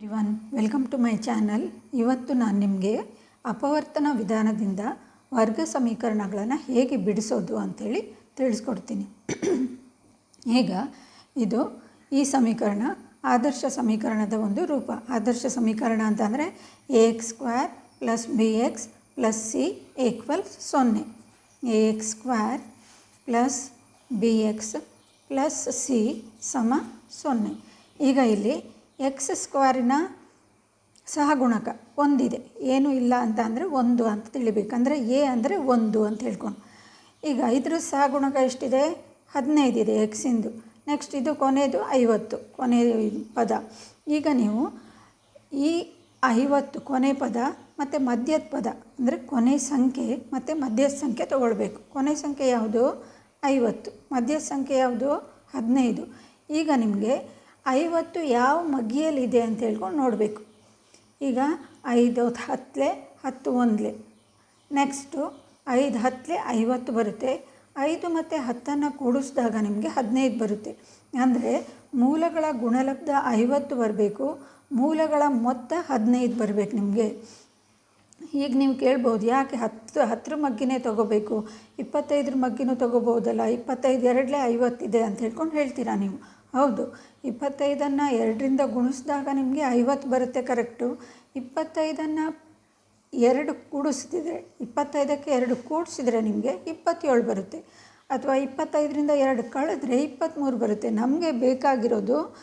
Everyone, welcome to my channel. ಇವತ್ತು ನಾನು ನಿಮಗೆ ಅಪವರ್ತನ ವಿಧಾನದಿಂದ ವರ್ಗ ಸಮೀಕರಣಗಳನ್ನು ಹೇಗೆ ಬಿಡಿಸೋದು ಅಂಥೇಳಿ ತಿಳಿಸ್ಕೊಡ್ತೀನಿ. ಈಗ ಇದು ಈ ಸಮೀಕರಣ, ಆದರ್ಶ ಸಮೀಕರಣದ ಒಂದು ರೂಪ. ಆದರ್ಶ ಸಮೀಕರಣ ಅಂತಂದರೆ a x square plus b x plus c equal ಸೊನ್ನೆ. A x square plus b x plus c ಸಮ ಸೊನ್ನೆ. ಈಗ ಇಲ್ಲಿ ಎಕ್ಸ್ ಸ್ಕ್ವೇರಿನ ಸಹಗುಣಕ ಒಂದಿದೆ. ಏನೂ ಇಲ್ಲ ಅಂತ ಅಂದರೆ ಒಂದು ಅಂತ ತಿಳಿಬೇಕು. ಅಂದರೆ ಎ ಅಂದರೆ ಒಂದು ಅಂತ ಹೇಳ್ಕೊಂಡು. ಈಗ ಇದ್ರ ಸಹಗುಣಕ ಎಷ್ಟಿದೆ? ಹದಿನೈದು ಇದೆ ಎಕ್ಸಿಂದು ನೆಕ್ಸ್ಟ್ ಇದು ಕೊನೆಯದು ಐವತ್ತು, ಕೊನೆ ಪದ. ಈಗ ನೀವು ಈ ಐವತ್ತು ಕೊನೆ ಪದ ಮತ್ತು ಮಧ್ಯದ ಪದ, ಅಂದರೆ ಕೊನೆ ಸಂಖ್ಯೆ ಮತ್ತು ಮಧ್ಯದ ಸಂಖ್ಯೆ ತಗೊಳ್ಬೇಕು. ಕೊನೆ ಸಂಖ್ಯೆ ಯಾವುದು? ಐವತ್ತು. ಮಧ್ಯದ ಸಂಖ್ಯೆ ಯಾವುದು? ಹದಿನೈದು. ಈಗ ನಿಮಗೆ ಐವತ್ತು ಯಾವ ಮಗ್ಗಿಯಲ್ಲಿದೆ ಅಂತ ಹೇಳ್ಕೊಂಡು ನೋಡಬೇಕು. ಈಗ ಐದು ಹತ್ತಲೆ ಹತ್ತು ಒಂದಲೆ. ನೆಕ್ಸ್ಟು ಐದು ಹತ್ತಲೆ ಐವತ್ತು ಬರುತ್ತೆ. ಐದು ಮತ್ತು ಹತ್ತನ್ನು ಕೂಡಿಸಿದಾಗ ನಿಮಗೆ ಹದಿನೈದು ಬರುತ್ತೆ. ಅಂದರೆ ಮೂಲಗಳ ಗುಣಲಬ್ಧ ಐವತ್ತು ಬರಬೇಕು. ಮೂಲಗಳ ಮೊತ್ತ ಹದಿನೈದು ಬರಬೇಕು ನಿಮಗೆ. ಈಗ ನೀವು ಕೇಳ್ಬೋದು, ಯಾಕೆ ಹತ್ತು, ಹತ್ತರ ಮಗ್ಗಿನೇ ತೊಗೋಬೇಕು? ಇಪ್ಪತ್ತೈದರ ಮಗ್ಗಿನೂ ತೊಗೋಬೋದಲ್ಲ? ಇಪ್ಪತ್ತೈದು ಎರಡಲೇ ಐವತ್ತಿದೆ ಅಂತ ಹೇಳ್ಕೊಂಡು ಹೇಳ್ತೀರಾ ನೀವು? ಹೌದು. ಇಪ್ಪತ್ತೈದನ್ನು ಎರಡರಿಂದ ಗುಣಿಸಿದಾಗ ನಿಮಗೆ ಐವತ್ತು ಬರುತ್ತೆ, ಕರೆಕ್ಟು. ಇಪ್ಪತ್ತೈದನ್ನು ಎರಡು ಕೂಡಿಸ್ತಿದ್ರೆ, ಇಪ್ಪತ್ತೈದಕ್ಕೆ ಎರಡು ಕೂಡಿಸಿದ್ರೆ ನಿಮಗೆ ಇಪ್ಪತ್ತೇಳು ಬರುತ್ತೆ. ಅಥವಾ ಇಪ್ಪತ್ತೈದರಿಂದ ಎರಡು ಕಳೆದ್ರೆ ಇಪ್ಪತ್ತ್ಮೂರು ಬರುತ್ತೆ. ನಮಗೆ ಬೇಕಾಗಿರೋದು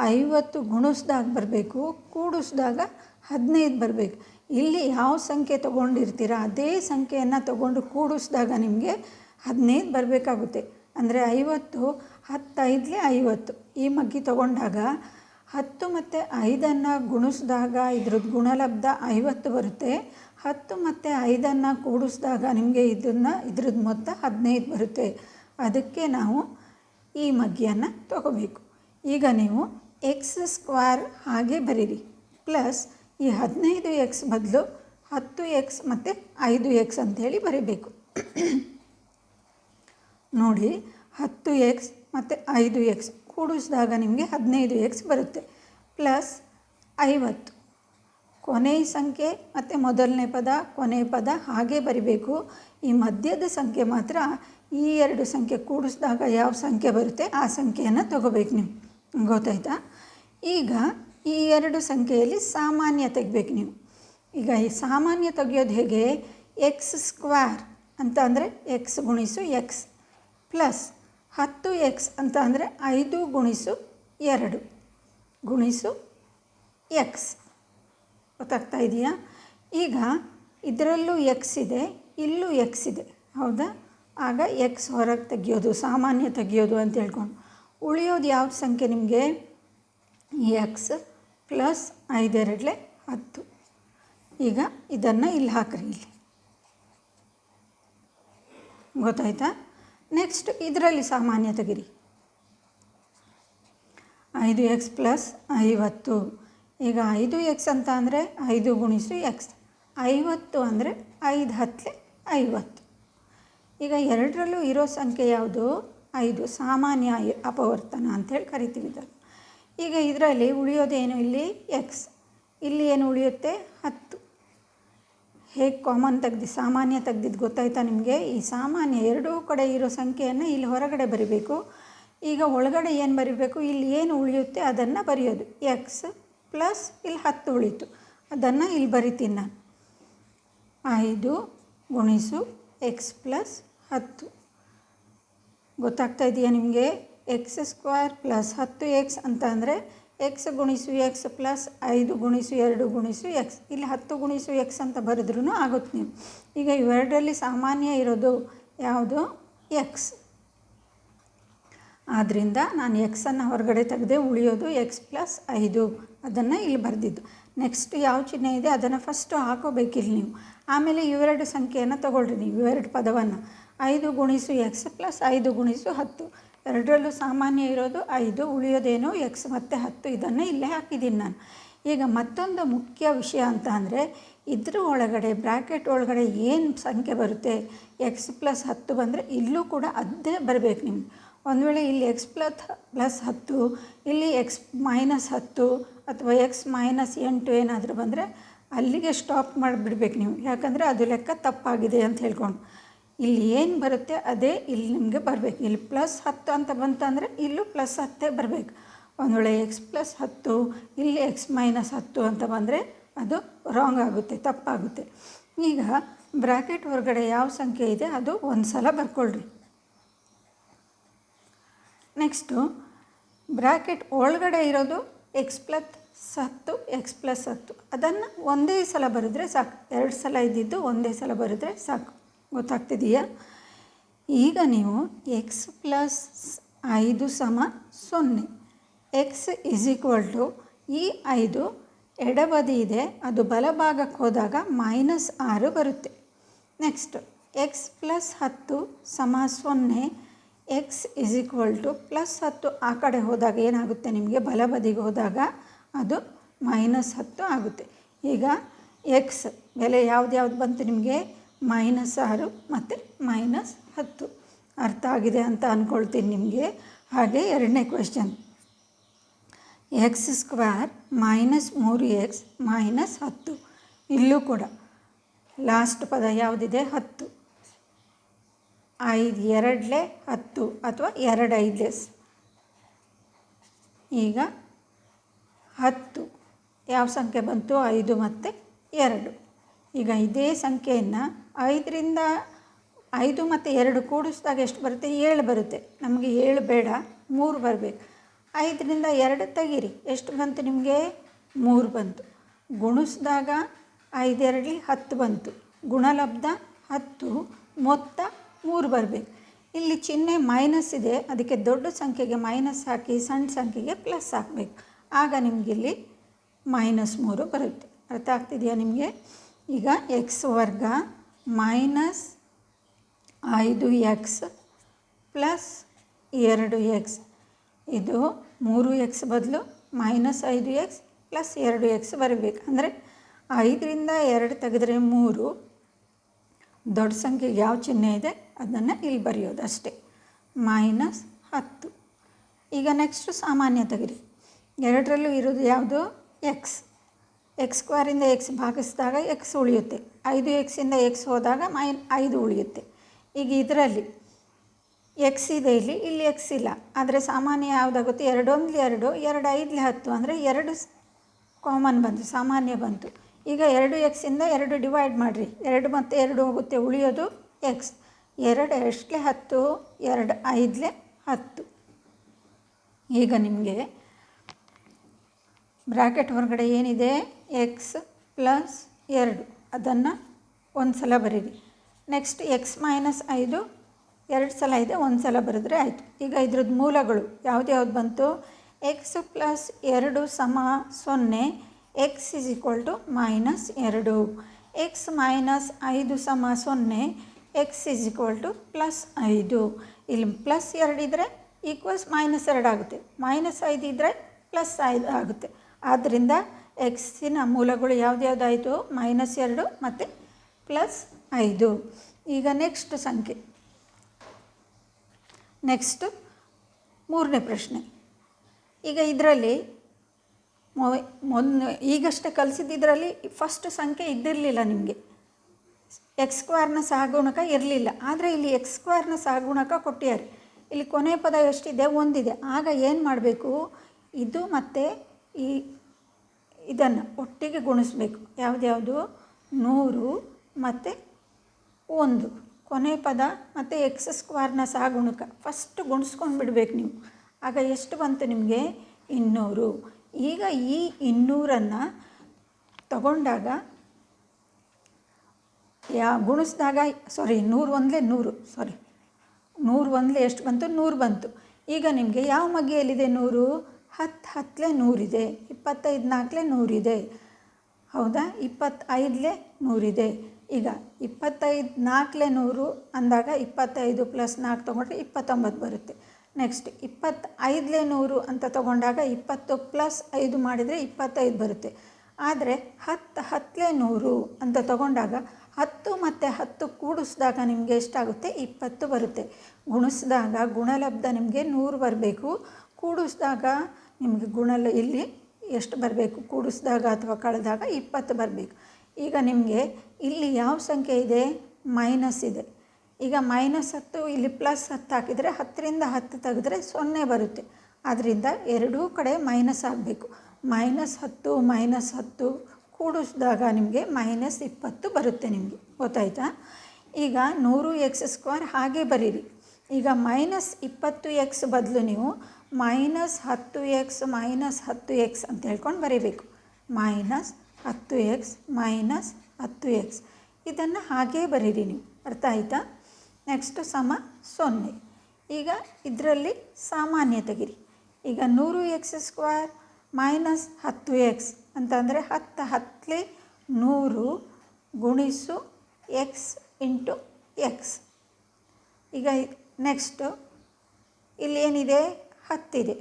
ಐವತ್ತು ಗುಣಿಸ್ದಾಗ ಬರಬೇಕು, ಕೂಡಿಸ್ದಾಗ ಹದಿನೈದು ಬರಬೇಕು. ಇಲ್ಲಿ ಯಾವ ಸಂಖ್ಯೆ ತೊಗೊಂಡಿರ್ತೀರ, ಅದೇ ಸಂಖ್ಯೆಯನ್ನು ತೊಗೊಂಡು ಕೂಡಿಸ್ದಾಗ ನಿಮಗೆ ಹದಿನೈದು ಬರಬೇಕಾಗುತ್ತೆ. ಅಂದರೆ ಐವತ್ತು ಹತ್ತೈದಲೇ ಐವತ್ತು. ಈ ಮಗ್ಗಿ ತಗೊಂಡಾಗ ಹತ್ತು ಮತ್ತು ಐದನ್ನು ಗುಣಿಸಿದಾಗ ಇದ್ರದ್ದು ಗುಣಲಬ್ಧ ಐವತ್ತು ಬರುತ್ತೆ. ಹತ್ತು ಮತ್ತು ಐದನ್ನು ಕೂಡಿಸಿದಾಗ ನಿಮಗೆ ಇದನ್ನು ಇದ್ರದ್ದು ಮೊತ್ತ ಹದಿನೈದು ಬರುತ್ತೆ. ಅದಕ್ಕೆ ನಾವು ಈ ಮಗ್ಗಿಯನ್ನು ತಗೋಬೇಕು. ಈಗ ನೀವು ಎಕ್ಸ್ ಸ್ಕ್ವೇರ್ ಹಾಗೆ ಬರೀರಿ. ಪ್ಲಸ್ ಈ ಹದಿನೈದು ಎಕ್ಸ್ ಬದಲು ಹತ್ತು ಎಕ್ಸ್ ಮತ್ತು ಐದು ಎಕ್ಸ್ ಅಂತೇಳಿ ಬರೀಬೇಕು. ನೋಡಿ, ಹತ್ತು ಎಕ್ಸ್ ಮತ್ತು ಐದು ಎಕ್ಸ್ ಕೂಡಿಸಿದಾಗ ನಿಮಗೆ ಹದಿನೈದು ಎಕ್ಸ್ ಬರುತ್ತೆ. ಪ್ಲಸ್ ಐವತ್ತು. ಕೊನೆಯ ಸಂಖ್ಯೆ ಮತ್ತು ಮೊದಲನೇ ಪದ ಕೊನೆಯ ಪದ ಹಾಗೆ ಬರಿಬೇಕು. ಈ ಮಧ್ಯದ ಸಂಖ್ಯೆ ಮಾತ್ರ ಈ ಎರಡು ಸಂಖ್ಯೆ ಕೂಡಿಸಿದಾಗ ಯಾವ ಸಂಖ್ಯೆ ಬರುತ್ತೆ ಆ ಸಂಖ್ಯೆಯನ್ನು ತಗೋಬೇಕು ನೀವು. ಗೊತ್ತಾಯ್ತಾ? ಈಗ ಈ ಎರಡು ಸಂಖ್ಯೆಯಲ್ಲಿ ಸಾಮಾನ್ಯ ತೆಗಿಬೇಕು ನೀವು. ಈಗ ಈ ಸಾಮಾನ್ಯ ತೆಗೆಯೋದು ಹೇಗೆ? ಎಕ್ಸ್ ಸ್ಕ್ವೇರ್ ಅಂತ ಅಂದರೆ ಎಕ್ಸ್ ಗುಣಿಸು ಎಕ್ಸ್ ಪ್ಲಸ್ ಹತ್ತು ಎಕ್ಸ್ ಅಂತ ಅಂದರೆ ಐದು ಗುಣಿಸು ಎರಡು. ಗುಣಿಸು ಎಕ್ಸ್. ಗೊತ್ತಾಗ್ತಾ ಇದೆಯಾ? ಈಗ ಇದರಲ್ಲೂ ಎಕ್ಸ್ ಇದೆ, ಇಲ್ಲೂ ಎಕ್ಸ್ ಇದೆ. ಹೌದಾ? ಆಗ ಎಕ್ಸ್ ಹೊರಗೆ ತೆಗಿಯೋದು, ಸಾಮಾನ್ಯ ತೆಗಿಯೋದು ಅಂತ ಹೇಳ್ಕೊಂಡು. ಉಳಿಯೋದು ಯಾವ ಸಂಖ್ಯೆ ನಿಮಗೆ? ಎಕ್ಸ್ ಪ್ಲಸ್ ಐದೆರಡಲೆ ಹತ್ತು. ಈಗ ಇದನ್ನು ಇಲ್ಲಿ ಹಾಕ್ರಿ ಇಲ್ಲಿ. ಗೊತ್ತಾಯ್ತಾ? ನೆಕ್ಸ್ಟ್ ಇದರಲ್ಲಿ ಸಾಮಾನ್ಯ ತೆಗಿರಿ ಐದು ಎಕ್ಸ್ ಪ್ಲಸ್ ಐವತ್ತು. ಈಗ ಐದು ಎಕ್ಸ್ ಅಂತ ಅಂದರೆ ಐದು ಗುಣಿಸು ಎಕ್ಸ್ ಐವತ್ತು ಅಂದರೆ ಐದು ಹತ್ತಲೆ ಐವತ್ತು. ಈಗ ಎರಡರಲ್ಲೂ ಇರೋ ಸಂಖ್ಯೆ ಯಾವುದು? ಐದು. ಸಾಮಾನ್ಯ ಅಪವರ್ತನ ಅಂಥೇಳಿ ಕರಿತೀವಿ ಇದನ್ನು. ಈಗ ಇದರಲ್ಲಿ ಉಳಿಯೋದೇನು ಇಲ್ಲಿ? ಎಕ್ಸ್ ಇಲ್ಲಿ ಏನು ಉಳಿಯುತ್ತೆ? ಹತ್ತು. ಹೇಗೆ ಕಾಮನ್ ತೆಗ್ದು, ಸಾಮಾನ್ಯ ತೆಗ್ದಿದ್ದು ಗೊತ್ತಾಯ್ತಾ ನಿಮಗೆ? ಈ ಸಾಮಾನ್ಯ ಎರಡೂ ಕಡೆ ಇರೋ ಸಂಖ್ಯೆಯನ್ನು ಇಲ್ಲಿ ಹೊರಗಡೆ ಬರಿಬೇಕು. ಈಗ ಒಳಗಡೆ ಏನು ಬರಿಬೇಕು? ಇಲ್ಲಿ ಏನು ಉಳಿಯುತ್ತೆ ಅದನ್ನು ಬರೆಯೋದು. ಎಕ್ಸ್ ಪ್ಲಸ್ ಇಲ್ಲಿ ಹತ್ತು ಉಳಿತು. ಅದನ್ನು ಇಲ್ಲಿ ಬರಿತೀನಿ ನಾನು. ಐದು ಗುಣಿಸು ಎಕ್ಸ್ ಪ್ಲಸ್ ಹತ್ತು. ಗೊತ್ತಾಗ್ತಾ ಇದೆಯಾ ನಿಮಗೆ? ಎಕ್ಸ್ ಸ್ಕ್ವೇರ್ ಪ್ಲಸ್ ಹತ್ತು ಎಕ್ಸ್ ಅಂತ ಅಂದರೆ ಎಕ್ಸ್ ಗುಣಿಸು ಎಕ್ಸ್ ಪ್ಲಸ್ ಐದು ಗುಣಿಸು ಎರಡು ಗುಣಿಸು ಎಕ್ಸ್ ಇಲ್ಲಿ ಹತ್ತು ಗುಣಿಸು ಎಕ್ಸ್ ಅಂತ ಬರೆದ್ರೂ ಆಗುತ್ತೆ ನೀವು. ಈಗ ಇವೆರಡರಲ್ಲಿ ಸಾಮಾನ್ಯ ಇರೋದು ಯಾವುದು? ಎಕ್ಸ್ ಆದ್ದರಿಂದ ನಾನು ಎಕ್ಸನ್ನು ಹೊರಗಡೆ ತೆಗೆದೆ ಉಳಿಯೋದು ಎಕ್ಸ್ ಪ್ಲಸ್ ಐದು. ಅದನ್ನು ಇಲ್ಲಿ ಬರೆದಿದ್ದು. ನೆಕ್ಸ್ಟ್ ಯಾವ ಚಿಹ್ನೆ ಇದೆ? ಅದನ್ನು ಫಸ್ಟು ಹಾಕೋಬೇಕಿಲ್ಲ ನೀವು. ಆಮೇಲೆ ಇವೆರಡು ಸಂಖ್ಯೆಯನ್ನು ತೊಗೊಳ್ರಿ ನೀವು, ಇವೆರಡು ಪದವನ್ನು. ಐದು ಗುಣಿಸು ಎಕ್ಸ್ ಪ್ಲಸ್ ಐದು ಗುಣಿಸು ಹತ್ತು. ಎರಡರಲ್ಲೂ ಸಾಮಾನ್ಯ ಇರೋದು ಐದು, ಉಳಿಯೋದೇನು ಎಕ್ಸ್ ಮತ್ತು ಹತ್ತು, ಇದನ್ನು ಇಲ್ಲೇ ಹಾಕಿದ್ದೀನಿ ನಾನು. ಈಗ ಮತ್ತೊಂದು ಮುಖ್ಯ ವಿಷಯ ಅಂತ ಅಂದರೆ, ಇದ್ರ ಒಳಗಡೆ ಬ್ರ್ಯಾಕೆಟ್ ಒಳಗಡೆ ಏನು ಸಂಖ್ಯೆ ಬರುತ್ತೆ? ಎಕ್ಸ್ ಪ್ಲಸ್ ಹತ್ತು ಬಂದರೆ ಇಲ್ಲೂ ಕೂಡ ಅದೇ ಬರಬೇಕು ನಿಮ್ಗೆ. ಒಂದು ವೇಳೆ ಇಲ್ಲಿ ಎಕ್ಸ್ ಪ್ಲಸ್ ಪ್ಲಸ್ ಹತ್ತು, ಇಲ್ಲಿ ಎಕ್ಸ್ ಮೈನಸ್ ಹತ್ತು ಅಥವಾ ಎಕ್ಸ್ ಮೈನಸ್ ಎಂಟು ಏನಾದರೂ ಬಂದರೆ ಅಲ್ಲಿಗೆ ಸ್ಟಾಪ್ ಮಾಡಿಬಿಡ್ಬೇಕು ನೀವು. ಯಾಕಂದರೆ ಅದು ಲೆಕ್ಕ ತಪ್ಪಾಗಿದೆ ಅಂತ ಹೇಳ್ಕೊಂಡು. ಇಲ್ಲಿ ಏನು ಬರುತ್ತೆ, ಅದೇ ಇಲ್ಲಿ ನಿಮಗೆ ಬರಬೇಕು. ಇಲ್ಲಿ ಪ್ಲಸ್ ಹತ್ತು ಅಂತ ಬಂತಂದರೆ ಇಲ್ಲೂ ಪ್ಲಸ್ ಹತ್ತೇ ಬರಬೇಕು. ಒಂದು ವೇಳೆ ಎಕ್ಸ್ ಪ್ಲಸ್ ಹತ್ತು, ಇಲ್ಲಿ ಎಕ್ಸ್ ಮೈನಸ್ ಹತ್ತು ಅಂತ ಬಂದರೆ ಅದು ರಾಂಗ್ ಆಗುತ್ತೆ, ತಪ್ಪಾಗುತ್ತೆ. ಈಗ ಬ್ರ್ಯಾಕೆಟ್ ಹೊರಗಡೆ ಯಾವ ಸಂಖ್ಯೆ ಇದೆ, ಅದು ಒಂದು ಸಲ ಬರ್ಕೊಳ್ರಿ. ನೆಕ್ಸ್ಟು ಬ್ರ್ಯಾಕೆಟ್ ಒಳಗಡೆ ಇರೋದು ಎಕ್ಸ್ ಪ್ಲಸ್ ಹತ್ತು ಎಕ್ಸ್ ಪ್ಲಸ್ ಹತ್ತು. ಅದನ್ನು ಒಂದೇ ಸಲ ಬರೆದ್ರೆ ಸಾಕು. ಎರಡು ಸಲ ಇದ್ದಿದ್ದು ಒಂದೇ ಸಲ ಬರೆದ್ರೆ ಸಾಕು. ಗೊತ್ತಾಗ್ತಿದೆಯಾ? ಈಗ ನೀವು ಎಕ್ಸ್ ಪ್ಲಸ್ ಐದು ಸಮ ಸೊನ್ನೆ. ಎಕ್ಸ್ ಇಸ್ ಈಕ್ವಲ್ ಟು ಈ ಐದು ಎಡಬದಿ ಇದೆ, ಅದು ಬಲಭಾಗಕ್ಕೆ ಹೋದಾಗ ಮೈನಸ್ ಆರು ಬರುತ್ತೆ. ನೆಕ್ಸ್ಟ್ ಎಕ್ಸ್ ಪ್ಲಸ್ ಹತ್ತು ಸಮ ಸೊನ್ನೆ x is equal to plus ಹತ್ತು. ಆ ಕಡೆ ಹೋದಾಗ ಏನಾಗುತ್ತೆ? ನಿಮಗೆ ಬಲಬದಿಗೆ ಹೋದಾಗ ಅದು ಮೈನಸ್ ಹತ್ತು ಆಗುತ್ತೆ. ಈಗ ಎಕ್ಸ್ ಬೆಲೆ ಯಾವ್ದು ಯಾವ್ದು ಬಂತು ನಿಮಗೆ? ಮೈನಸ್ ಆರು ಮತ್ತು ಮೈನಸ್ ಹತ್ತು. ಅರ್ಥ ಆಗಿದೆ ಅಂತ ಅಂದ್ಕೊಳ್ತೀನಿ ನಿಮಗೆ. ಹಾಗೆ ಎರಡನೇ ಕ್ವೆಶ್ಚನ್ ಎಕ್ಸ್ ಸ್ಕ್ವೇರ್ ಮೈನಸ್ ಮೂರು ಎಕ್ಸ್ ಮೈನಸ್ ಹತ್ತು. ಇಲ್ಲೂ ಕೂಡ ಲಾಸ್ಟ್ ಪದ ಯಾವುದಿದೆ? ಹತ್ತು. ಐದು, ಎರಡಲೇ ಹತ್ತು ಅಥವಾ ಎರಡು ಐದಲೇ ಈಗ ಹತ್ತು. ಯಾವ ಸಂಖ್ಯೆ ಬಂತು? ಐದು ಮತ್ತು ಎರಡು. ಈಗ ಇದೇ ಸಂಖ್ಯೆಯನ್ನು ಐದರಿಂದ ಐದು ಮತ್ತು ಎರಡು ಕೂಡಿಸಿದಾಗ ಎಷ್ಟು ಬರುತ್ತೆ? ಏಳು ಬರುತ್ತೆ. ನಮಗೆ ಏಳು ಬೇಡ, ಮೂರು ಬರಬೇಕು. ಐದರಿಂದ ಎರಡು ತೆಗೀರಿ. ಎಷ್ಟು ಬಂತು ನಿಮಗೆ? ಮೂರು ಬಂತು. ಗುಣಿಸಿದಾಗ ಐದೆರಡಲಿ ಹತ್ತು ಬಂತು. ಗುಣಲಬ್ಧ ಹತ್ತು, ಮೊತ್ತ ಮೂರು ಬರಬೇಕು. ಇಲ್ಲಿ ಚಿಹ್ನೆ ಮೈನಸ್ ಇದೆ. ಅದಕ್ಕೆ ದೊಡ್ಡ ಸಂಖ್ಯೆಗೆ ಮೈನಸ್ ಹಾಕಿ ಸಣ್ಣ ಸಂಖ್ಯೆಗೆ ಪ್ಲಸ್ ಹಾಕಬೇಕು. ಆಗ ನಿಮಗಿಲ್ಲಿ ಮೈನಸ್ ಮೂರು ಬರುತ್ತೆ. ಅರ್ಥ ಆಗ್ತಿದೆಯಾ ನಿಮಗೆ? ಈಗ ಎಕ್ಸ್ ವರ್ಗ ಮೈನಸ್ ಐದು ಎಕ್ಸ್ ಪ್ಲಸ್ ಎರಡು ಎಕ್ಸ್ ಇದು ಮೂರು ಎಕ್ಸ್ ಬದಲು ಮೈನಸ್ ಐದು ಎಕ್ಸ್ ಪ್ಲಸ್ ಎರಡು ಎಕ್ಸ್ ಬರಬೇಕು. ಅಂದರೆ ಐದರಿಂದ ಎರಡು ತೆಗೆದ್ರೆ ಮೂರು. ದೊಡ್ಡ ಸಂಖ್ಯೆಗೆ ಯಾವ ಚಿಹ್ನೆ ಇದೆ? ಅದನ್ನು ಇಲ್ಲಿ ಬರೆಯೋದು ಅಷ್ಟೇ. ಮೈನಸ್ ಹತ್ತು. ಈಗ ನೆಕ್ಸ್ಟು ಸಾಮಾನ್ಯ ತೆಗಿರಿ ಎರಡರಲ್ಲೂ ಇರೋದು ಯಾವುದು? ಎಕ್ಸ್ ಎಕ್ಸ್ ಸ್ಕ್ವೇರಿಂದ ಎಕ್ಸ್ ಭಾಗಿಸಿದಾಗ ಎಕ್ಸ್ ಉಳಿಯುತ್ತೆ. ಐದು ಎಕ್ಸಿಂದ ಎಕ್ಸ್ ಹೋದಾಗ ಮೈನ್ ಐದು ಉಳಿಯುತ್ತೆ. ಈಗ ಇದರಲ್ಲಿ ಎಕ್ಸ್ ಇದೆ ಇಲ್ಲಿ ಇಲ್ಲಿ ಎಕ್ಸ್ ಇಲ್ಲ. ಆದರೆ ಸಾಮಾನ್ಯ ಯಾವುದಾಗುತ್ತೆ? ಎರಡೊಂದ್ಲಿ ಎರಡು ಎರಡು ಐದ್ಲಿ ಹತ್ತು ಅಂದರೆ ಎರಡು ಕಾಮನ್ ಬಂತು, ಸಾಮಾನ್ಯ ಬಂತು. ಈಗ ಎರಡು ಎಕ್ಸಿಂದ ಎರಡು ಡಿವೈಡ್ ಮಾಡಿರಿ. ಎರಡು ಮತ್ತು ಎರಡು ಹೋಗುತ್ತೆ, ಉಳಿಯೋದು ಎಕ್ಸ್ ಎರಡು ಎಷ್ಟಲೆ? ಹತ್ತು. ಎರಡು ಐದ್ಲೆ? ಹತ್ತು. ಈಗ ನಿಮಗೆ ಬ್ರ್ಯಾಕೆಟ್ ಹೊರಗಡೆ ಏನಿದೆ? ಎಕ್ಸ್ ಪ್ಲಸ್ ಎರಡು. ಅದನ್ನು ಒಂದು ಸಲ ಬರೀರಿ. ನೆಕ್ಸ್ಟ್ ಎಕ್ಸ್ ಮೈನಸ್ ಐದು, ಎರಡು ಸಲ ಇದೆ, ಒಂದು ಸಲ ಬರೆದ್ರೆ ಆಯಿತು. ಈಗ ಇದ್ರದ್ದು ಮೂಲಗಳು ಯಾವ್ದು ಯಾವ್ದು ಬಂತು? ಎಕ್ಸ್ ಪ್ಲಸ್ ಎರಡು ಸಮ ಸೊನ್ನೆ x is equal to minus ಎರಡು. ಎಕ್ಸ್ ಮೈನಸ್ ಐದು ಸಮ ಸೊನ್ನೆ x is equal to plus ಐದು. ಇಲ್ಲಿ ಪ್ಲಸ್ ಎರಡು ಇದ್ದರೆ ಈಕ್ವಲ್ಸ್ ಮೈನಸ್ ಎರಡು ಆಗುತ್ತೆ. ಮೈನಸ್ ಐದು ಇದ್ದರೆ ಪ್ಲಸ್ ಐದು ಆಗುತ್ತೆ. ಆದ್ದರಿಂದ ಎಕ್ಸಿನ ಮೂಲಗಳು ಯಾವ್ದ್ಯಾವುದಾಯಿತು ಮೈನಸ್ ಎರಡು ಮತ್ತು ಪ್ಲಸ್ ಐದು. ಈಗ ನೆಕ್ಸ್ಟ್ ಸಂಖ್ಯೆ. ನೆಕ್ಸ್ಟ್ ಮೂರನೇ ಪ್ರಶ್ನೆ. ಈಗ ಇದರಲ್ಲಿ ಮೊನ್ನೆ ಈಗಷ್ಟೇ ಕಲಿಸಿದ್ದರಲ್ಲಿ ಫಸ್ಟ್ ಸಂಖ್ಯೆ ಇದ್ದಿರಲಿಲ್ಲ ನಿಮಗೆ. ಎಕ್ಸ್ ಸ್ಕ್ವೇರ್ನ ಸಹಗುಣಕ ಇರಲಿಲ್ಲ. ಆದರೆ ಇಲ್ಲಿ ಎಕ್ಸ್ ಸ್ಕ್ವೇರ್ನ ಸಹಗುಣಕ ಕೊಟ್ಟಿದ್ದಾರೆ. ಇಲ್ಲಿ ಕೊನೆ ಪದ ಎಷ್ಟಿದೆ? ಒಂದಿದೆ. ಆಗ ಏನು ಮಾಡಬೇಕು? ಇದು ಮತ್ತು ಈ ಇದನ್ನು ಒಟ್ಟಿಗೆ ಗುಣಿಸ್ಬೇಕು. ಯಾವುದ್ಯಾವುದು ನೂರು ಮತ್ತು ಒಂದು. ಕೊನೆ ಪದ ಮತ್ತು ಎಕ್ಸ್ ಸಹ ಗುಣಕ ಫಸ್ಟ್ ಗುಣಿಸ್ಕೊಂಡು ಬಿಡಬೇಕು ನೀವು. ಆಗ ಎಷ್ಟು ಬಂತು ನಿಮಗೆ? ಇನ್ನೂರು. ಈಗ ಈ ಇನ್ನೂರನ್ನು ತಗೊಂಡಾಗ ಯಾ, ಗುಣಿಸಿದಾಗ ಸಾರಿ ನೂರು ಒಂದಲೇ ನೂರು ಸಾರಿ ನೂರು ಒಂದಲೇ ಎಷ್ಟು ಬಂತು? ನೂರು ಬಂತು. ಈಗ ನಿಮಗೆ ಯಾವ ಮಗ್ಗಿಯಲ್ಲಿದೆ ನೂರು? ಹತ್ತು ಹತ್ತಲೇ ನೂರಿದೆ, ಇಪ್ಪತ್ತೈದು ನಾಲ್ಕಲೇ ನೂರಿದೆ. ಹೌದಾ? ಇಪ್ಪತ್ತೈದಲೇ ನೂರಿದೆ. ಈಗ ಇಪ್ಪತ್ತೈದು ನಾಲ್ಕಲೇ ನೂರು ಅಂದಾಗ ಇಪ್ಪತ್ತೈದು ಪ್ಲಸ್ ನಾಲ್ಕು ತೊಗೊಂಡ್ರೆ ಇಪ್ಪತ್ತೊಂಬತ್ತು ಬರುತ್ತೆ. ನೆಕ್ಸ್ಟ್, ಇಪ್ಪತ್ತೈದಲೇ ನೂರು ಅಂತ ತೊಗೊಂಡಾಗ ಇಪ್ಪತ್ತು ಪ್ಲಸ್ ಐದು ಮಾಡಿದರೆ ಇಪ್ಪತ್ತೈದು ಬರುತ್ತೆ. ಆದರೆ ಹತ್ತು ಹತ್ತಲೇ ನೂರು ಅಂತ ತೊಗೊಂಡಾಗ ಹತ್ತು ಮತ್ತು ಹತ್ತು ಕೂಡಿಸಿದಾಗ ನಿಮಗೆ ಎಷ್ಟಾಗುತ್ತೆ? ಇಪ್ಪತ್ತು ಬರುತ್ತೆ. ಗುಣಿಸಿದಾಗ ಗುಣಲಬ್ಧ ನಿಮಗೆ ನೂರು ಬರಬೇಕು. ಕೂಡಿಸಿದಾಗ ನಿಮಗೆ ಗುಣಲ ಇಲ್ಲಿ ಎಷ್ಟು ಬರಬೇಕು? ಕೂಡಿಸಿದಾಗ ಅಥವಾ ಕಳೆದಾಗ ಇಪ್ಪತ್ತು ಬರಬೇಕು. ಈಗ ನಿಮಗೆ ಇಲ್ಲಿ ಯಾವ ಸಂಖ್ಯೆ ಇದೆ? ಮೈನಸ್ ಇದೆ. ಈಗ ಮೈನಸ್ ಹತ್ತು, ಇಲ್ಲಿ ಪ್ಲಸ್ ಹತ್ತು ಹಾಕಿದರೆ ಹತ್ತರಿಂದ ಹತ್ತು ತೆಗೆದ್ರೆ ಸೊನ್ನೆ ಬರುತ್ತೆ. ಆದ್ದರಿಂದ ಎರಡೂ ಕಡೆ ಮೈನಸ್ ಆಗಬೇಕು. ಮೈನಸ್ ಹತ್ತು ಮೈನಸ್ ಹತ್ತು ಕೂಡಿಸಿದಾಗ ನಿಮಗೆ ಮೈನಸ್ ಇಪ್ಪತ್ತು ಬರುತ್ತೆ ನಿಮಗೆ. ಗೊತ್ತಾಯ್ತಾ? ಈಗ ನೂರು ಎಕ್ಸ್ ಸ್ಕ್ವೇರ್ ಹಾಗೆ ಬರೀರಿ. ಈಗ ಮೈನಸ್ ಇಪ್ಪತ್ತು ಎಕ್ಸ್ ಬದಲು ನೀವು ಮೈನಸ್ ಹತ್ತು ಎಕ್ಸ್ ಮೈನಸ್ ಹತ್ತು ಎಕ್ಸ್ ಅಂತ ಹೇಳ್ಕೊಂಡು ಬರೀಬೇಕು. ಮೈನಸ್ ಹತ್ತು ಎಕ್ಸ್ ಮೈನಸ್ ಹತ್ತು ಎಕ್ಸ್ ಇದನ್ನು ಹಾಗೇ ಬರೀರಿ ನೀವು. ಅರ್ಥ ಆಯಿತಾ? ನೆಕ್ಸ್ಟು ಸಮ ಸೊನ್ನೆ. ಈಗ ಇದರಲ್ಲಿ ಸಾಮಾನ್ಯ ತೆಗಿರಿ. ಈಗ ನೂರು ಎಕ್ಸ್ ಸ್ಕ್ವೇರ್ ಮೈನಸ್ ಹತ್ತು ಎಕ್ಸ್ ಅಂತಂದರೆ ಹತ್ತು ಹತ್ತಲೇ ನೂರು ಗುಣಿಸು ಎಕ್ಸ್ ಇಂಟು ಎಕ್ಸ್ ಈಗ ನೆಕ್ಸ್ಟು ಇಲ್ಲಿ ಏನಿದೆ? ಹತ್ತಿದೆ.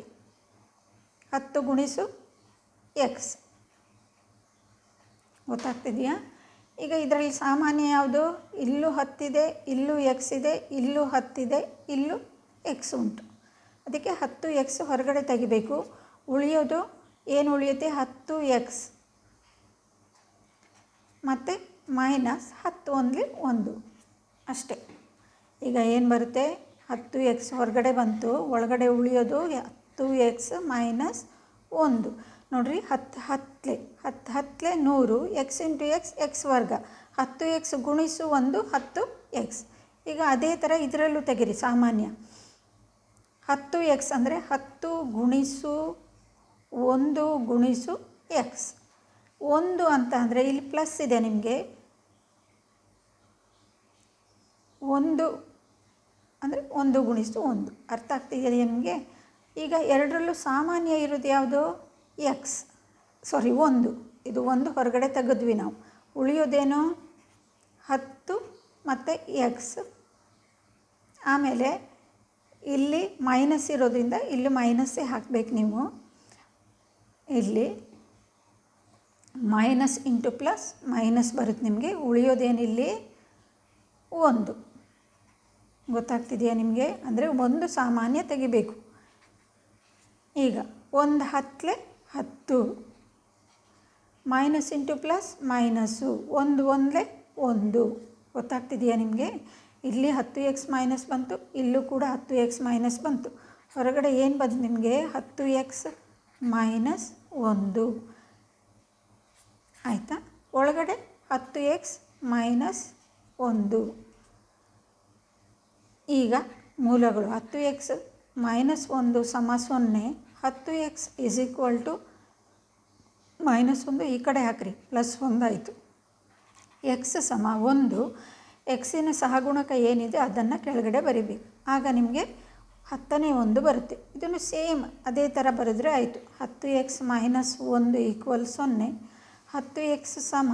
ಹತ್ತು ಗುಣಿಸು ಎಕ್ಸ್ ಗೊತ್ತಾಗ್ತಿದೆಯಾ? ಈಗ ಇದರಲ್ಲಿ ಸಾಮಾನ್ಯ ಯಾವುದು? ಇಲ್ಲೂ ಹತ್ತಿದೆ, ಇಲ್ಲೂ ಎಕ್ಸ್ ಇದೆ, ಇಲ್ಲೂ ಹತ್ತಿದೆ, ಇಲ್ಲೂ ಎಕ್ಸ್ ಉಂಟು. ಅದಕ್ಕೆ ಹತ್ತು ಎಕ್ಸ್ ಹೊರಗಡೆ ತೆಗಿಬೇಕು. ಉಳಿಯೋದು ಏನು ಉಳಿಯುತ್ತೆ? ಹತ್ತು ಎಕ್ಸ್ ಮತ್ತು ಮೈನಸ್ ಹತ್ತು ಒಂದಲಿ ಒಂದು. ಅಷ್ಟೇ. ಈಗ ಏನು ಬರುತ್ತೆ? ಹತ್ತು ಎಕ್ಸ್ ಹೊರಗಡೆ ಬಂತು, ಒಳಗಡೆ ಉಳಿಯೋದು ಹತ್ತು ಎಕ್ಸ್ ಮೈನಸ್ ಒಂದು. ನೋಡಿರಿ ಹತ್ತು ಹತ್ತಲೆ ಹತ್ತು ಹತ್ತಲೆ ನೂರು ಎಕ್ಸ್ ಇಂಟು ಎಕ್ಸ್ ಎಕ್ಸ್ ವರ್ಗ. ಹತ್ತು ಎಕ್ಸ್ ಗುಣಿಸು ಒಂದು, ಹತ್ತು ಎಕ್ಸ್ ಈಗ ಅದೇ ಥರ ಇದರಲ್ಲೂ ತೆಗಿರಿ, ಸಾಮಾನ್ಯ. ಹತ್ತು ಎಕ್ಸ್ ಅಂದರೆ ಹತ್ತು ಗುಣಿಸು ಒಂದು, ಗುಣಿಸು ಎಕ್ಸ್ ಒಂದು ಅಂತ ಅಂದರೆ ಇಲ್ಲಿ ಪ್ಲಸ್ ಇದೆ ನಿಮಗೆ. ಒಂದು ಅಂದರೆ ಒಂದು ಗುಣಿಸು ಒಂದು. ಅರ್ಥ ಆಗ್ತಿದೆಯಾ ನಿಮಗೆ? ಈಗ ಎರಡರಲ್ಲೂ ಸಾಮಾನ್ಯ ಇರೋದು ಯಾವುದು? ಎಕ್ಸ್ ಸಾರಿ ಒಂದು. ಇದು ಒಂದು ಹೊರಗಡೆ ತೆಗೆದ್ವಿ ನಾವು. ಉಳಿಯೋದೇನು? ಹತ್ತು ಮತ್ತು ಎಕ್ಸ್ ಆಮೇಲೆ ಇಲ್ಲಿ ಮೈನಸ್ ಇರೋದ್ರಿಂದ ಇಲ್ಲಿ ಮೈನಸ್ಸೇ ಹಾಕಬೇಕು ನೀವು. ಇಲ್ಲಿ ಮೈನಸ್ ಇಂಟು ಪ್ಲಸ್ ಮೈನಸ್ ಬರುತ್ತೆ ನಿಮಗೆ. ಉಳಿಯೋದೇನಿಲ್ಲಿ? ಒಂದು. ಗೊತ್ತಾಗ್ತಿದೆಯಾ ನಿಮಗೆ? ಅಂದರೆ ಒಂದು ಸಾಮಾನ್ಯ ತೆಗಿಬೇಕು. ಈಗ ಒಂದು ಹತ್ತಲೆ ಹತ್ತು. Minus into plus minus. ಒಂದು ಒಂದಲೆ ಒಂದು. ಗೊತ್ತಾಗ್ತಿದೆಯಾ ನಿಮಗೆ? ಇಲ್ಲಿ ಹತ್ತು ಎಕ್ಸ್ ಮೈನಸ್ ಬಂತು, ಇಲ್ಲೂ ಕೂಡ ಹತ್ತು ಎಕ್ಸ್ ಮೈನಸ್ ಬಂತು. ಹೊರಗಡೆ ಏನು ಬಂತು ನಿಮಗೆ? ಹತ್ತು ಎಕ್ಸ್ ಮೈನಸ್ ಒಂದು. ಆಯಿತಾ? ಒಳಗಡೆ ಹತ್ತು ಎಕ್ಸ್ ಮೈನಸ್ ಒಂದು. ಈಗ ಮೂಲಗಳು ಹತ್ತು ಎಕ್ಸ್ ಮೈನಸ್ ಒಂದು ಸಮ ಸೊನ್ನೆ, ಹತ್ತು x is equal to minus ಒಂದು ಈ ಕಡೆ ಹಾಕ್ರಿ ಪ್ಲಸ್ ಒಂದಾಯಿತು ಎಕ್ಸ್ ಸಮ ಒಂದು ಎಕ್ಸಿನ ಸಹಗುಣಕ ಏನಿದೆ ಅದನ್ನು ಕೆಳಗಡೆ ಬರಿಬೇಕು. ಆಗ ನಿಮಗೆ ಹತ್ತನೇ ಒಂದು ಬರುತ್ತೆ. ಇದನ್ನು ಸೇಮ್ ಅದೇ ಥರ ಬರೆದ್ರೆ ಆಯಿತು. ಹತ್ತು ಎಕ್ಸ್ ಮೈನಸ್ ಒಂದು ಈಕ್ವಲ್ ಸೊನ್ನೆ, ಹತ್ತು ಎಕ್ಸ್ ಸಮ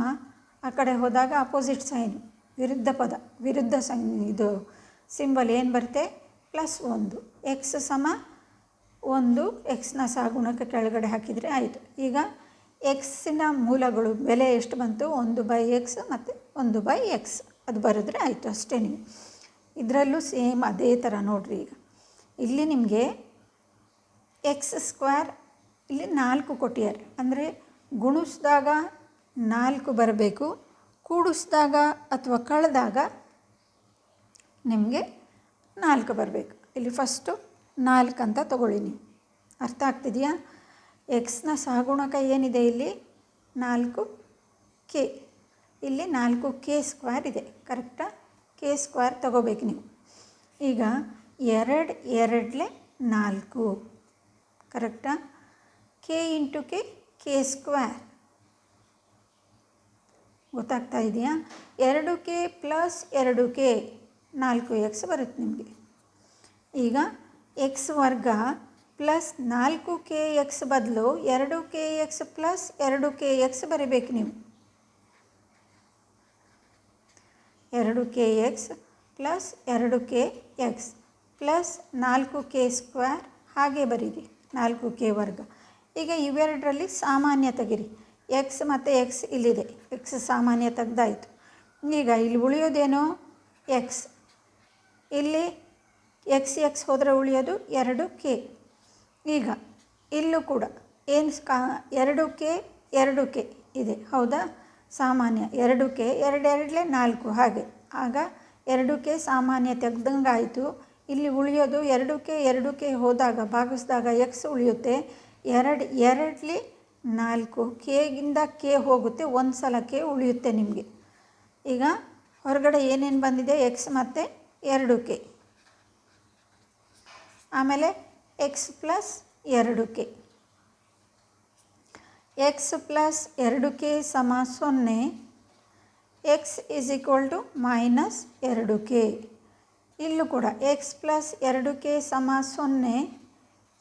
ಆ ಕಡೆ ಹೋದಾಗ ಅಪೋಸಿಟ್ ಸೈನ್ ವಿರುದ್ಧ ಪದ, ವಿರುದ್ಧ ಸೈನ್ ಇದು. ಸಿಂಬಲ್ ಏನು ಬರುತ್ತೆ? ಪ್ಲಸ್ ಒಂದು. ಎಕ್ಸ್ ಸಮ ಒಂದು ಎಕ್ಸ್ನ ಸಾಗುಣಕ್ಕೆ ಕೆಳಗಡೆ ಹಾಕಿದರೆ ಆಯಿತು. ಈಗ ಎಕ್ಸಿನ ಮೂಲಗಳು ಬೆಲೆ ಎಷ್ಟು ಬಂತು? ಒಂದು ಬೈ ಎಕ್ಸ್ ಮತ್ತು ಒಂದು ಬೈ ಎಕ್ಸ್ ಅದು ಬರೆದ್ರೆ ಆಯಿತು ಅಷ್ಟೇ ನೀವು. ಇದರಲ್ಲೂ ಸೇಮ್ ಅದೇ ಥರ ನೋಡಿರಿ ಈಗ. ಇಲ್ಲಿ ನಿಮಗೆ ಎಕ್ಸ್ ಸ್ಕ್ವೇರ್ ಇಲ್ಲಿ ನಾಲ್ಕು ಕೊಟ್ಟಿದ್ದಾರೆ. ಅಂದರೆ ಗುಣಿಸಿದಾಗ ನಾಲ್ಕು ಬರಬೇಕು, ಕೂಡಿಸಿದಾಗ ಅಥವಾ ಕಳೆದಾಗ ನಿಮಗೆ ನಾಲ್ಕು ಬರಬೇಕು. ಇಲ್ಲಿ ಫಸ್ಟು ನಾಲ್ಕು ಅಂತ ತಗೊಳ್ಳಿ ನೀವು ಅರ್ಥ ಆಗ್ತಿದೆಯಾ? ಎಕ್ಸ್ನ ಸಹಗುಣಕ ಏನಿದೆ ಇಲ್ಲಿ? ನಾಲ್ಕು ಕೆ ಇಲ್ಲಿ ನಾಲ್ಕು ಕೆ ಸ್ಕ್ವೇರ್ ಇದೆ. ಕರೆಕ್ಟಾ ಕೆ ಸ್ಕ್ವೇರ್ ತಗೋಬೇಕು ನೀವು. ಈಗ ಎರಡು ಎರಡಲೆ ನಾಲ್ಕು. ಕರೆಕ್ಟಾ k into k k square ಗೊತ್ತಾಗ್ತಾ ಇದೆಯಾ? ಎರಡು ಕೆ ಪ್ಲಸ್ ಎರಡು ಕೆ ನಾಲ್ಕು ಎಕ್ಸ್ ಬರುತ್ತೆ ನಿಮಗೆ. ಈಗ ಎಕ್ಸ್ ವರ್ಗ ಪ್ಲಸ್ ನಾಲ್ಕು ಕೆ ಎಕ್ಸ್ ಬದಲು ಎರಡು ಕೆ ಎಕ್ಸ್ ಪ್ಲಸ್ ಎರಡು ಕೆ ಎಕ್ಸ್ ಬರೀಬೇಕು ನೀವು. ಎರಡು ಕೆ ಎಕ್ಸ್ ಪ್ಲಸ್ ಎರಡು ಕೆ ಎಕ್ಸ್ ಪ್ಲಸ್ ನಾಲ್ಕು ಕೆ ಸ್ಕ್ವೇರ್ ಹಾಗೆ ಬರೀರಿ, ನಾಲ್ಕು ಕೆ ವರ್ಗ. ಈಗ ಇವೆರಡರಲ್ಲಿ ಸಾಮಾನ್ಯ ತೆಗಿರಿ. ಎಕ್ಸ್ ಮತ್ತು ಎಕ್ಸ್ ಇಲ್ಲಿದೆ. ಎಕ್ಸ್ ಸಾಮಾನ್ಯ ತೆಗ್ದಾಯಿತು. ಈಗ ಇಲ್ಲಿ ಉಳಿಯೋದೇನು? ಎಕ್ಸ್ ಇಲ್ಲಿ ಎಕ್ಸ್ ಎಕ್ಸ್ ಹೋದರೆ ಉಳಿಯೋದು ಎರಡು ಕೆ ಈಗ ಇಲ್ಲೂ ಕೂಡ ಏನು ಕಾ, ಎರಡು ಕೆ ಎರಡು ಕೆ ಇದೆ. ಹೌದಾ? ಸಾಮಾನ್ಯ ಎರಡು ಕೆ ಎರಡೆರಡಲೇ ನಾಲ್ಕು. ಹಾಗೆ. ಆಗ ಎರಡು ಕೆ ಸಾಮಾನ್ಯ ತೆಗ್ದಂಗೆ ಆಯಿತು. ಇಲ್ಲಿ ಉಳಿಯೋದು ಎರಡು ಕೆ ಎರಡು ಕೆ ಹೋದಾಗ, ಭಾಗಿಸಿದಾಗ ಎಕ್ಸ್ ಉಳಿಯುತ್ತೆ. ಎರಡು, ಎರಡಲಿ ನಾಲ್ಕು. ಕೆಗಿಂದ ಕೆ ಹೋಗುತ್ತೆ. ಒಂದು ಸಲ ಕೆ ಉಳಿಯುತ್ತೆ ನಿಮಗೆ. ಈಗ ಹೊರಗಡೆ ಏನೇನು ಬಂದಿದೆ? ಎಕ್ಸ್ ಮತ್ತು ಎರಡು ಕೆ ಆಮೇಲೆ ಎಕ್ಸ್ ಪ್ಲಸ್ ಎರಡು ಕೆ ಎಕ್ಸ್ ಪ್ಲಸ್ ಎರಡು ಕೆ ಸಮ ಸೊನ್ನೆ x is equal to minus ಎರಡು ಕೆ ಇಲ್ಲೂ ಕೂಡ ಎಕ್ಸ್ ಪ್ಲಸ್ ಎರಡು ಕೆ ಸಮ ಸೊನ್ನೆ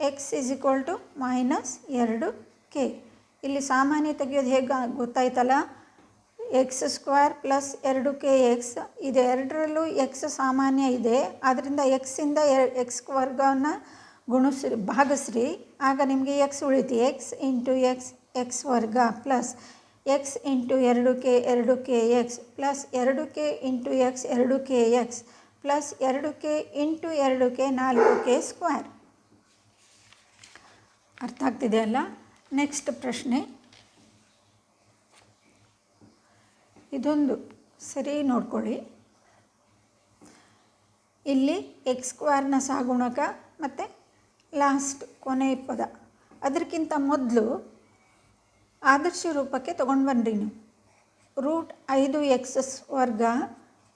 x is equal to minus ಎರಡು ಕೆ ಇಲ್ಲಿ ಸಾಮಾನ್ಯ ತೆಗೆಯೋದು ಹೇಗೆ ಗೊತ್ತಾಯ್ತಲ್ಲ? ಎಕ್ಸ್ ಸ್ಕ್ವೇರ್ ಪ್ಲಸ್ ಎರಡು ಕೆ ಎಕ್ಸ್ ಇದು ಎರಡರಲ್ಲೂ ಎಕ್ಸ್ ಸಾಮಾನ್ಯ ಇದೆ. ಆದ್ದರಿಂದ ಎಕ್ಸಿಂದ ಎಕ್ಸ್ ವರ್ಗವನ್ನು ಗುಣಿಸ್ರಿ, ಭಾಗಿಸ್ರಿ. ಆಗ ನಿಮಗೆ ಎಕ್ಸ್ ಉಳಿತು ಎಕ್ಸ್ ಇಂಟು ಎಕ್ಸ್ ಎಕ್ಸ್ ವರ್ಗ ಪ್ಲಸ್ ಎಕ್ಸ್ ಇಂಟು ಎರಡು ಕೆ ಎರಡು ಕೆ ಎಕ್ಸ್ ಪ್ಲಸ್ ಎರಡು ಕೆ ಇಂಟು ಎಕ್ಸ್, ಎರಡು ಕೆ ಎಕ್ಸ್ ಪ್ಲಸ್ ಎರಡು ಕೆ ಇಂಟು ಎರಡು ಕೆ, ನಾಲ್ಕು ಕೆ ಸ್ಕ್ವೇರ್. ಅರ್ಥ ಆಗ್ತಿದೆಯಲ್ಲ ನೆಕ್ಸ್ಟ್ ಪ್ರಶ್ನೆ. ಇದೊಂದು ಸರಿ ನೋಡ್ಕೊಳ್ಳಿ. ಇಲ್ಲಿ ಎಕ್ಸ್ ಸ್ಕ್ವೇರ್ನ ಸಾಗುಣಕ ಮತ್ತು ಲಾಸ್ಟ್ ಕೊನೆ ಪದ. ಅದಕ್ಕಿಂತ ಮೊದಲು ಆದರ್ಶ ರೂಪಕ್ಕೆ ತೊಗೊಂಡು ಬನ್ನಿರಿ ನೀವು. ರೂಟ್ ಐದು ಎಕ್ಸ್ ವರ್ಗ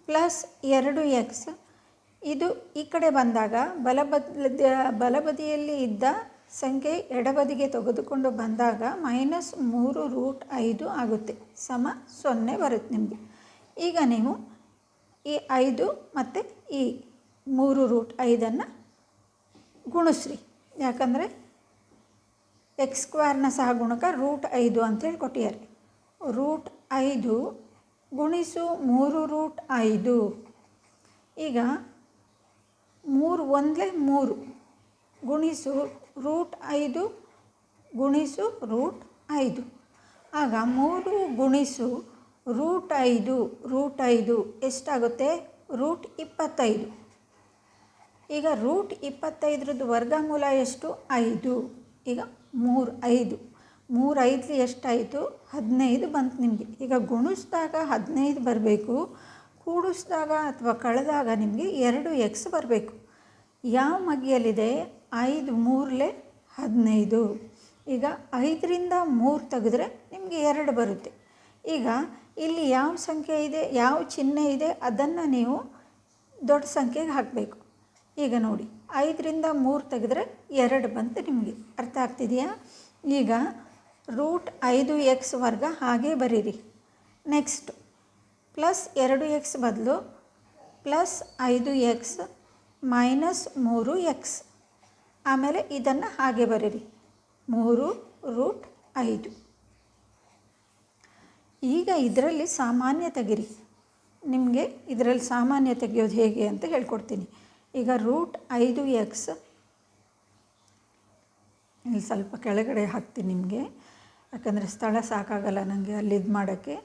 ಪ್ಲಸ್ ಎರಡು ಎಕ್ಸ್ ಇದು ಈ ಕಡೆ ಬಂದಾಗ ಬಲಬದ ಬಲಬದಿಯಲ್ಲಿ ಇದ್ದ ಸಂಖ್ಯೆ ಎಡಬದಿಗೆ ತೆಗೆದುಕೊಂಡು ಬಂದಾಗ ಮೈನಸ್ ಮೂರು ರೂಟ್ ಐದು ಆಗುತ್ತೆ. ಸಮ ಸೊನ್ನೆ ಬರುತ್ತೆ ನಿಮಗೆ. ಈಗ ನೀವು ಈ ಐದು ಮತ್ತು ಈ ಮೂರು ರೂಟ್ ಐದನ್ನು ಗುಣಿಸ್ರಿ. ಯಾಕಂದರೆ ಎಕ್ಸ್ ಸ್ಕ್ವೇರ್ನ ಸಹ ಗುಣಕ ರೂಟ್ ಐದು ಅಂತೇಳಿ ಕೊಟ್ಟಿದ್ದಾರೆ. ರೂಟ್ ಐದು ಗುಣಿಸು ಮೂರು ರೂಟ್ ಐದು. ಈಗ ಮೂರು ಒಂದಲೇ ಮೂರು ಗುಣಿಸು ರೂಟ್ ಐದು ಗುಣಿಸು ರೂಟ್ ಐದು. ಆಗ ಮೂರು ಗುಣಿಸು ರೂಟ್ ಐದು ರೂಟ್ ಐದು ಎಷ್ಟಾಗುತ್ತೆ? ರೂಟ್ ಇಪ್ಪತ್ತೈದು. ಈಗ ರೂಟ್ ಇಪ್ಪತ್ತೈದರದ್ದು ವರ್ಗಮೂಲ ಎಷ್ಟು? ಐದು. ಈಗ ಮೂರು ಐದು. ಮೂರು ಐದು ಎಷ್ಟಾಯಿತು? ಹದಿನೈದು ಬಂತು ನಿಮಗೆ. ಈಗ ಗುಣಿಸಿದಾಗ ಹದಿನೈದು ಬರಬೇಕು. ಕೂಡಿಸಿದಾಗ ಅಥವಾ ಕಳೆದಾಗ ನಿಮಗೆ ಎರಡು ಎಕ್ಸ್ ಬರಬೇಕು. ಯಾವ ಮಗಿಯಲ್ಲಿದೆ ಐದು ಮೂರಲೆ ಹದಿನೈದು. ಈಗ ಐದರಿಂದ ಮೂರು ತೆಗೆದ್ರೆ ನಿಮಗೆ ಎರಡು ಬರುತ್ತೆ. ಈಗ ಇಲ್ಲಿ ಯಾವ ಸಂಖ್ಯೆ ಇದೆ, ಯಾವ ಚಿಹ್ನೆ ಇದೆ, ಅದನ್ನು ನೀವು ದೊಡ್ಡ ಸಂಖ್ಯೆಗೆ ಹಾಕಬೇಕು. ಈಗ ನೋಡಿ, ಐದರಿಂದ ಮೂರು ತೆಗೆದ್ರೆ ಎರಡು ಬಂತು ನಿಮಗೆ. ಅರ್ಥ ಆಗ್ತಿದೆಯಾ? ಈಗ ರೂಟ್ ಐದು ಎಕ್ಸ್ ವರ್ಗ ಹಾಗೆ ಬರೀರಿ. ನೆಕ್ಸ್ಟ್, ಪ್ಲಸ್ ಎರಡು ಎಕ್ಸ್ ಬದಲು ಪ್ಲಸ್ ಐದು ಎಕ್ಸ್ ಮೈನಸ್ ಮೂರು ಎಕ್ಸ್. ಆಮೇಲೆ ಇದನ್ನು ಹಾಗೆ ಬರೀರಿ. ಮೂರು ರೂಟ್ ಐದು. ಈಗ ಇದರಲ್ಲಿ ಸಾಮಾನ್ಯ ತೆಗಿರಿ. ನಿಮಗೆ ಇದರಲ್ಲಿ ಸಾಮಾನ್ಯ ತೆಗೆಯೋದು ಹೇಗೆ ಅಂತ ಹೇಳ್ಕೊಡ್ತೀನಿ. ಈಗ ರೂಟ್ ಐದು ಎಕ್ಸ್. ಇಲ್ಲಿ ಸ್ವಲ್ಪ ಕೆಳಗಡೆ ಹಾಕ್ತೀನಿ ನಿಮಗೆ. ಯಾಕಂದರೆ ಸ್ಥಳ ಸಾಕಾಗಲ್ಲ ನನಗೆ ಅಲ್ಲಿ ಇದು ಮಾಡೋಕ್ಕೆ.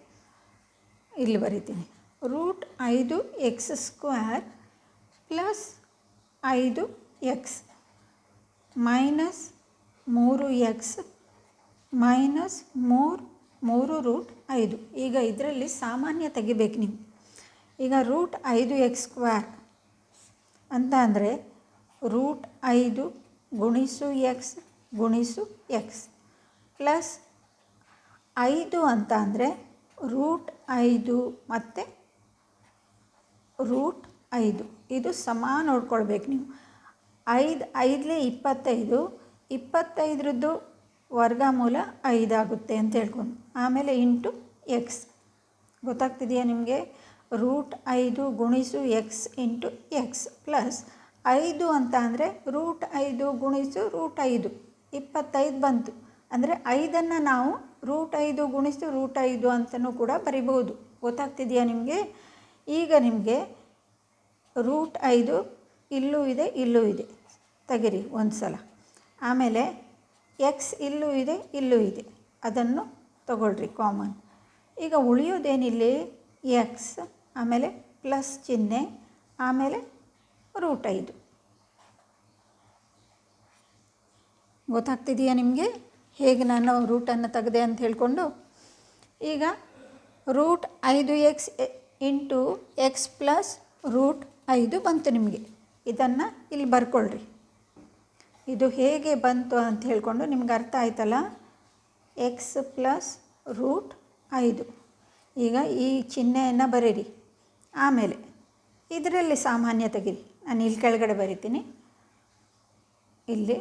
ಇಲ್ಲಿ ಬರಿತೀನಿ. ರೂಟ್ ಐದು ಎಕ್ಸ್ ಸ್ಕ್ವೇರ್ ಪ್ಲಸ್ ಐದು ಎಕ್ಸ್. ಮೈನಸ್ ಮೂರು ಎಕ್ಸ್ ಮೈನಸ್ ಮೂರು ಮೂರು ರೂಟ್ ಐದು. ಈಗ ಇದರಲ್ಲಿ ಸಾಮಾನ್ಯ ತೆಗಿಬೇಕು ನೀವು. ಈಗ ರೂಟ್ ಐದು ಎಕ್ಸ್ ಸ್ಕ್ವೇರ್ ಅಂತ ಅಂದರೆ ರೂಟ್ ಐದು ಗುಣಿಸು ಎಕ್ಸ್ ಗುಣಿಸು ಎಕ್ಸ್ ಪ್ಲಸ್ ಐದು ಅಂತ ಅಂದರೆ ರೂಟ್ ಐದು ಮತ್ತು ರೂಟ್ ಐದು. ಇದು ಸಮ ನೋಡ್ಕೊಳ್ಬೇಕು ನೀವು. ಐದು, ಐದಲೇ ಇಪ್ಪತ್ತೈದು, ಇಪ್ಪತ್ತೈದರದ್ದು ವರ್ಗಮೂಲ ಐದಾಗುತ್ತೆ ಅಂತ ಹೇಳ್ಕೊಂಡು. ಆಮೇಲೆ ಇಂಟು ಎಕ್ಸ್ ಗೊತ್ತಾಗ್ತಿದೆಯಾ ನಿಮಗೆ? ರೂಟ್ ಐದು ಗುಣಿಸು ಎಕ್ಸ್ ಇಂಟು ಎಕ್ಸ್ ಪ್ಲಸ್ ಐದು ಅಂತ ಅಂದರೆ ರೂಟ್ ಐದು ಗುಣಿಸು ರೂಟ್ ಐದು. ಇಪ್ಪತ್ತೈದು ಬಂತು. ಅಂದರೆ ಐದನ್ನು ನಾವು ರೂಟ್ ಐದು ಗುಣಿಸು ರೂಟ್ ಐದು ಅಂತಲೂ ಕೂಡ ಬರಿಬೋದು ಗೊತ್ತಾಗ್ತಿದೆಯಾ ನಿಮಗೆ? ಈಗ ನಿಮಗೆ ರೂಟ್ ಐದು ಇಲ್ಲೂ ಇದೆ ಇಲ್ಲೂ ಇದೆ. ತೆಗಿರಿ ಒಂದು ಸಲ. ಆಮೇಲೆ ಎಕ್ಸ್ ಇಲ್ಲೂ ಇದೆ ಇಲ್ಲೂ ಇದೆ. ಅದನ್ನು ತಗೊಳ್ರಿ ಕಾಮನ್ ಈಗ ಉಳಿಯೋದೇನಿಲ್ಲಿ? ಎಕ್ಸ್ ಆಮೇಲೆ ಪ್ಲಸ್ ಚಿಹ್ನೆ, ಆಮೇಲೆ ರೂಟ್ ಐದು. ಗೊತ್ತಾಗ್ತಿದೆಯಾ ನಿಮಗೆ? ಹೇಗೆ ನಾನು ರೂಟನ್ನು ತೆಗೆದೆ ಅಂತ ಹೇಳಿಕೊಂಡು? ಈಗ ರೂಟ್ ಐದು x into x plus root ಐದು ಬಂತು ನಿಮಗೆ. ಇದನ್ನು ಇಲ್ಲಿ ಬರ್ಕೊಳ್ರಿ. ಇದು ಹೇಗೆ ಬಂತು ಅಂತ ಹೇಳಿಕೊಂಡು ನಿಮ್ಗೆ ಅರ್ಥ ಆಯ್ತಲ್ಲ? ಎಕ್ಸ್ ಪ್ಲಸ್ ರೂಟ್ ಐದು. ಈಗ ಈ ಚಿಹ್ನೆಯನ್ನು ಬರೀರಿ. ಆಮೇಲೆ ಇದರಲ್ಲಿ ಸಾಮಾನ್ಯ ತೆಗೀರಿ. ನಾನು ಇಲ್ಲಿ ಕೆಳಗಡೆ ಬರಿತೀನಿ. ಇಲ್ಲಿ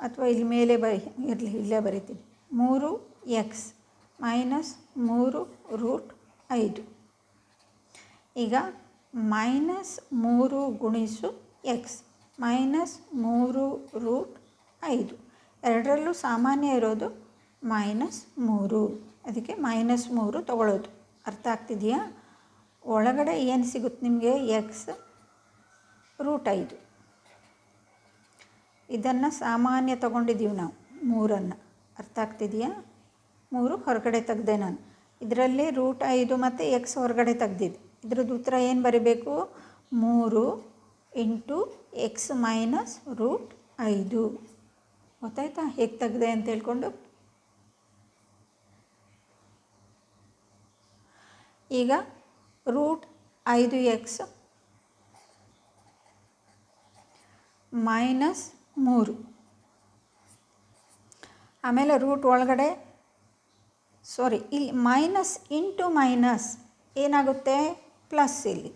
ಅಥವಾ ಇಲ್ಲಿ ಮೇಲೆ ಬರಿ ಇರಲಿ, ಇಲ್ಲೇ ಬರಿತೀನಿ. ಮೂರು ಎಕ್ಸ್ ಮೈನಸ್ ಮೂರು ರೂಟ್ ಐದು. ಈಗ ಮೈನಸ್ ಮೂರು ಗುಣಿಸು ಎಕ್ಸ್ ಮೈನಸ್ ಮೂರು ರೂಟ್ ಐದು. ಎರಡರಲ್ಲೂ ಸಾಮಾನ್ಯ ಇರೋದು ಮೈನಸ್ ಮೂರು. ಅದಕ್ಕೆ ಮೈನಸ್ ಮೂರು ತಗೊಳ್ಳೋದು. ಅರ್ಥ ಆಗ್ತಿದೆಯಾ? ಒಳಗಡೆ ಏನು ಸಿಗುತ್ತೆ ನಿಮಗೆ? ಎಕ್ಸ್ ರೂಟ್ ಐದು. ಇದನ್ನು ಸಾಮಾನ್ಯ ತಗೊಂಡಿದ್ದೀವಿ ನಾವು, ಮೂರನ್ನು. ಅರ್ಥ ಆಗ್ತಿದೆಯಾ? ಮೂರು ಹೊರಗಡೆ ತೆಗ್ದೆ ನಾನು. ಇದರಲ್ಲಿ ರೂಟ್ ಐದು ಮತ್ತು ಎಕ್ಸ್ ಹೊರಗಡೆ ತೆಗ್ದಿದ್ದೆ. ಇದ್ರದ್ದು ಉತ್ತರ ಏನು ಬರೀಬೇಕು? ಮೂರು ಇಂಟು ಎಕ್ಸ್ ಮೈನಸ್ ರೂಟ್ ಐದು. ಗೊತ್ತಾಯ್ತಾ? ಹೇಗೆ ತೆಗ್ದೆ ಅಂತ ಹೇಳ್ಕೊಂಡು? ಈಗ ರೂಟ್ ಐದು ಎಕ್ಸ್ ಮೈನಸ್ ಮೂರು. ಆಮೇಲೆ ರೂಟ್ ಒಳಗಡೆ, ಸಾರಿ, ಇಲ್ಲಿ ಮೈನಸ್ ಇಂಟು ಮೈನಸ್ ಏನಾಗುತ್ತೆ? ಪ್ಲಸ್ ಇಲ್ಲಿ.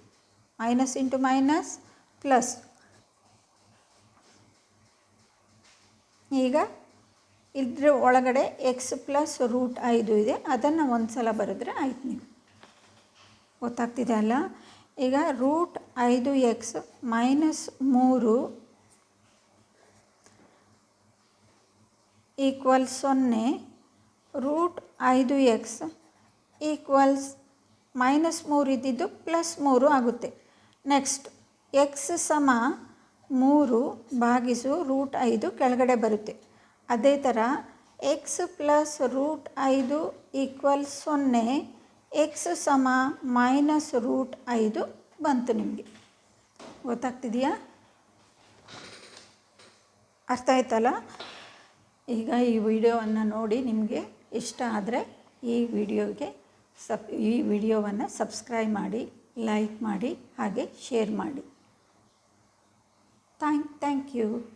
Minus into minus plus. ಈಗ ಇದ್ರ ಒಳಗಡೆ ಎಕ್ಸ್ ಪ್ಲಸ್ ರೂಟ್ ಐದು ಇದೆ, ಅದನ್ನು ಒಂದು ಸಲ ಬರೆದ್ರೆ ಆಯ್ತು ನೀವು. ಗೊತ್ತಾಗ್ತಿದೆ ಅಲ್ಲ? ಈಗ ರೂಟ್ ಐದು ಎಕ್ಸ್ ಮೈನಸ್ ಮೂರು ಈಕ್ವಲ್ ಸೊನ್ನೆ, ರೂಟ್ ಐದು ಎಕ್ಸ್ ಈಕ್ವಲ್ಸ್ ಮೈನಸ್ ಮೂರು ಇದ್ದಿದ್ದು ಪ್ಲಸ್ ಮೂರು ಆಗುತ್ತೆ. ನೆಕ್ಸ್ಟ್ ಎಕ್ಸ್ ಸಮ ಮೂರು ಭಾಗಿಸು ರೂಟ್ ಐದು ಕೆಳಗಡೆ ಬರುತ್ತೆ. ಅದೇ ಥರ ಎಕ್ಸ್ ಪ್ಲಸ್ ರೂಟ್ ಐದು ಈಕ್ವಲ್ ಸೊನ್ನೆ ಎಕ್ಸ್ ಸಮ ಮೈನಸ್ ರೂಟ್ ಐದು ಬಂತು ನಿಮಗೆ. ಗೊತ್ತಾಗ್ತಿದೆಯಾ? ಅರ್ಥ ಆಯ್ತಲ್ಲ? ಈಗ ಈ ವಿಡಿಯೋವನ್ನು ನೋಡಿ ನಿಮಗೆ ಇಷ್ಟ ಆದರೆ ಈ ವಿಡಿಯೋಗೆ ಸಬ್ ಈ ವಿಡಿಯೋವನ್ನು ಸಬ್ಸ್ಕ್ರೈಬ್ ಮಾಡಿ, ಲೈಕ್ ಮಾಡಿ, ಹಾಗೆ ಶೇರ್ ಮಾಡಿ. Thank, thank you.